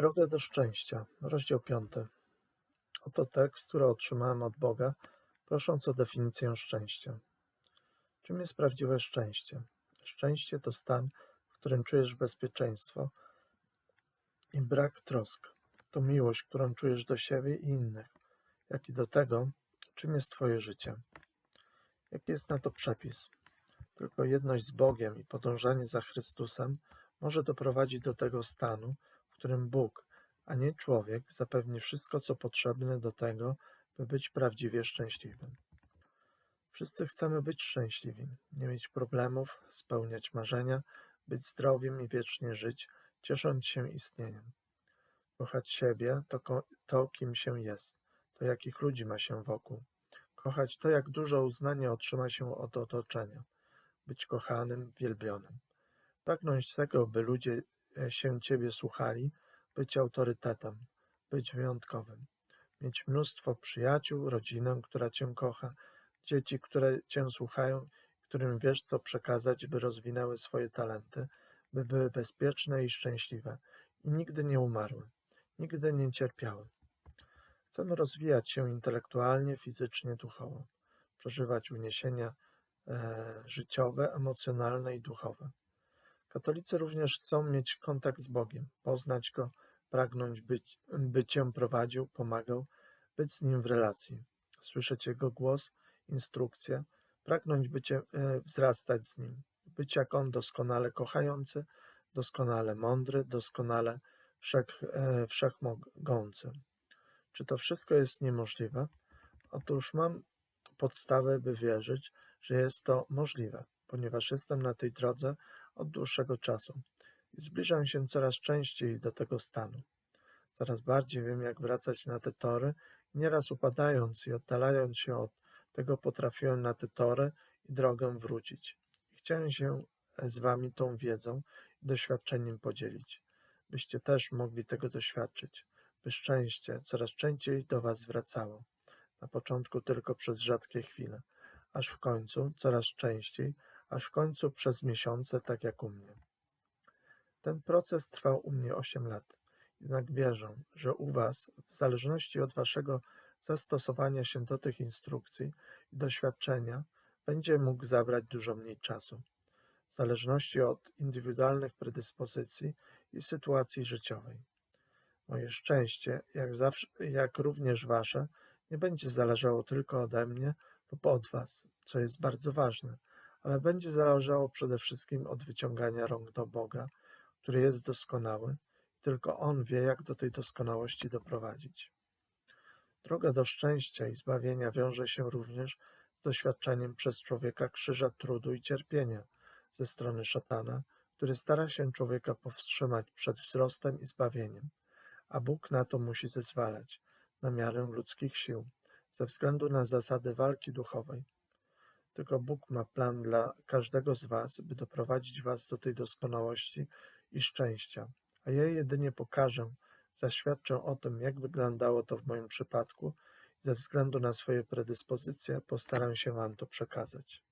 Droga do szczęścia, rozdział 5. Oto tekst, który otrzymałem od Boga, prosząc o definicję szczęścia. Czym jest prawdziwe szczęście? Szczęście to stan, w którym czujesz bezpieczeństwo i brak trosk. To miłość, którą czujesz do siebie i innych, jak i do tego, czym jest Twoje życie. Jaki jest na to przepis? Tylko jedność z Bogiem i podążanie za Chrystusem może doprowadzić do tego stanu, którym Bóg, a nie człowiek, zapewni wszystko, co potrzebne do tego, by być prawdziwie szczęśliwym. Wszyscy chcemy być szczęśliwi, nie mieć problemów, spełniać marzenia, być zdrowiem i wiecznie żyć, ciesząc się istnieniem. Kochać siebie to, to kim się jest, to jakich ludzi ma się wokół. Kochać to, jak dużo uznania otrzyma się od otoczenia. Być kochanym, wielbionym. Pragnąć tego, by ludzie się Ciebie słuchali, być autorytetem, być wyjątkowym. Mieć mnóstwo przyjaciół, rodzinę, która Cię kocha, dzieci, które Cię słuchają, którym wiesz, co przekazać, by rozwinęły swoje talenty, by były bezpieczne i szczęśliwe i nigdy nie umarły, nigdy nie cierpiały. Chcemy rozwijać się intelektualnie, fizycznie, duchowo, przeżywać uniesienia e, życiowe, emocjonalne i duchowe. Katolicy również chcą mieć kontakt z Bogiem, poznać Go, pragnąć być, by Cię prowadził, pomagał, być z Nim w relacji, słyszeć Jego głos, instrukcje, pragnąć by Cię, e, wzrastać z Nim, być jak On doskonale kochający, doskonale mądry, doskonale wszech, e, wszechmogący. Czy to wszystko jest niemożliwe? Otóż mam podstawę, by wierzyć, że jest to możliwe, ponieważ jestem na tej drodze od dłuższego czasu i zbliżam się coraz częściej do tego stanu. Coraz bardziej wiem, jak wracać na te tory, nieraz upadając i oddalając się od tego, potrafiłem na te tory i drogę wrócić. I chciałem się z Wami tą wiedzą i doświadczeniem podzielić, byście też mogli tego doświadczyć, by szczęście coraz częściej do Was wracało. Na początku tylko przez rzadkie chwile, aż w końcu coraz częściej, aż w końcu przez miesiące, tak jak u mnie. Ten proces trwał u mnie 8 lat, jednak wierzę, że u Was, w zależności od Waszego zastosowania się do tych instrukcji i doświadczenia, będzie mógł zabrać dużo mniej czasu, w zależności od indywidualnych predyspozycji i sytuacji życiowej. Moje szczęście, jak, zawsze, jak również Wasze, nie będzie zależało tylko ode mnie lub od Was, co jest bardzo ważne, ale będzie zależało przede wszystkim od wyciągania rąk do Boga, który jest doskonały, tylko On wie, jak do tej doskonałości doprowadzić. Droga do szczęścia i zbawienia wiąże się również z doświadczeniem przez człowieka krzyża trudu i cierpienia ze strony szatana, który stara się człowieka powstrzymać przed wzrostem i zbawieniem, a Bóg na to musi zezwalać, na miarę ludzkich sił, ze względu na zasady walki duchowej. Tylko Bóg ma plan dla każdego z Was, by doprowadzić Was do tej doskonałości i szczęścia, a ja jedynie pokażę, zaświadczę o tym, jak wyglądało to w moim przypadku ze względu na swoje predyspozycje postaram się Wam to przekazać.